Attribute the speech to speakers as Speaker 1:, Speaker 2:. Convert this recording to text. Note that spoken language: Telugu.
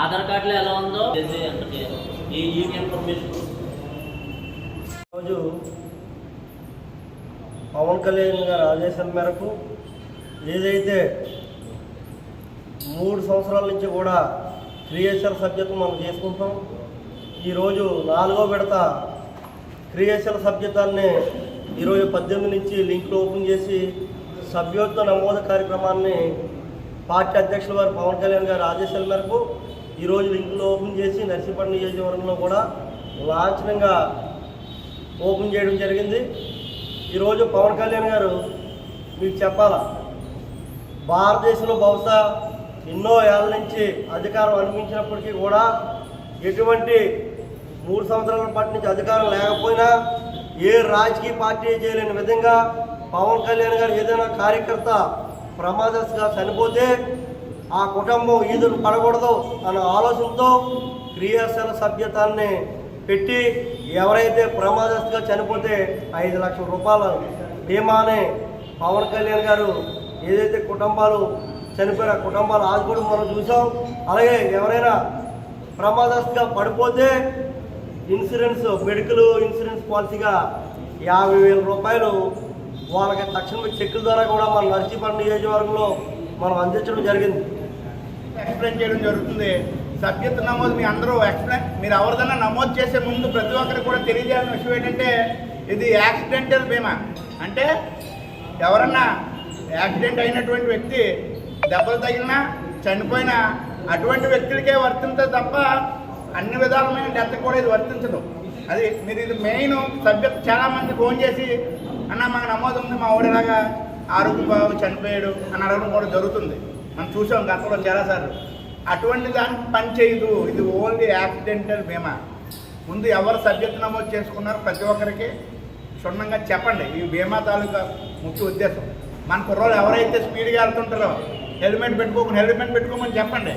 Speaker 1: ఆధార్ కార్డులో ఎలా ఉందో ఈ ఇన్ఫర్మేషన్
Speaker 2: రోజు పవన్ కళ్యాణ్ గారు ఆదేశం మేరకు ఏదైతే మూడు సంవత్సరాల నుంచి కూడా క్రియేషన్ సబ్జెక్టు మనం చేసుకుంటాం ఈరోజు నాలుగో విడత క్రియేషన్ సబ్జెక్టాన్ని ఈరోజు పద్దెనిమిది నుంచి లింక్లు ఓపెన్ చేసి సభ్యోత్వ నమోదు కార్యక్రమాన్ని పార్టీ అధ్యక్షుల వారు పవన్ కళ్యాణ్ గారి ఆదేశాల మేరకు ఈరోజు లింకులు ఓపెన్ చేసి నర్సీపట్నం నియోజకవర్గంలో కూడా లాంఛనంగా ఓపెన్ చేయడం జరిగింది. ఈరోజు పవన్ కళ్యాణ్ గారు మీకు చెప్పాలా? భారతదేశంలో బహుశా ఎన్నో ఏళ్ళ నుంచి అధికారం అనిపించినప్పటికీ కూడా ఎటువంటి మూడు సంవత్సరాల పాటు నుంచి అధికారం లేకపోయినా ఏ రాజకీయ పార్టీ చేయలేని విధంగా పవన్ కళ్యాణ్ గారు ఏదైనా కార్యకర్త ప్రమాదస్గా చనిపోతే ఆ కుటుంబం ఈదులు పడకూడదు అనే ఆలోచనతో క్రియాశీల సభ్యతాన్ని పెట్టి ఎవరైతే ప్రమాదస్గా చనిపోతే ఐదు లక్షల రూపాయల బీమాని పవన్ కళ్యాణ్ గారు ఏదైతే కుటుంబాలు చనిపోయిన కుటుంబాలు ఆది కూడా మనం చూసాం అలాగే ఎవరైనా ప్రమాదస్గా పడిపోతే ఇన్సూరెన్స్ మెడికల్ ఇన్సూరెన్స్ పాలసీగా యాభై వేల రూపాయలు వాళ్ళకి తక్షణమే చెక్కుల ద్వారా కూడా మన నర్సీపట్నం నియోజకవర్గంలో మనం అందించడం జరిగింది.
Speaker 3: ఎక్స్ప్లెయిన్ చేయడం జరుగుతుంది. సభ్యత నమోదు మీ అందరూ ఎక్స్ప్లెయిన్ మీరు ఎవరిదైనా నమోదు చేసే ముందు ప్రతి ఒక్కరికి కూడా తెలియజేయాల్సిన విషయం ఏంటంటే ఇది యాక్సిడెంటల్ బీమా. అంటే ఎవరన్నా యాక్సిడెంట్ అయినటువంటి వ్యక్తి దెబ్బలు తగిలినా చనిపోయినా అటువంటి వ్యక్తులకే వర్తించదు తప్ప అన్ని విధాలమైన డెత్ కూడా ఇది వర్తించదు. అది మీరు ఇది మెయిన్ సభ్యత చాలామంది ఫోన్ చేసి అన్న మాకు నమోదు ఉంది మా ఓడిలాగా ఆరోగ్య బాబు చనిపోయాడు అని అడగడం కూడా జరుగుతుంది. మనం చూసాం గతంలో చాలాసార్లు అటువంటి దానికి పని చేయదు. ఇది ఓన్లీ యాక్సిడెంటల్ బీమా. ముందు ఎవరు సభ్యత నమోదు చేసుకున్నారో ప్రతి ఒక్కరికి క్షుణ్ణంగా చెప్పండి. ఈ బీమా తాలూకా ముఖ్య ఉద్దేశం. మన కుర్రోళ్ళు ఎవరైతే స్పీడ్గా వెళ్తుంటారో హెల్మెట్ పెట్టుకోకుండా హెల్మెట్ పెట్టుకోమని చెప్పండి.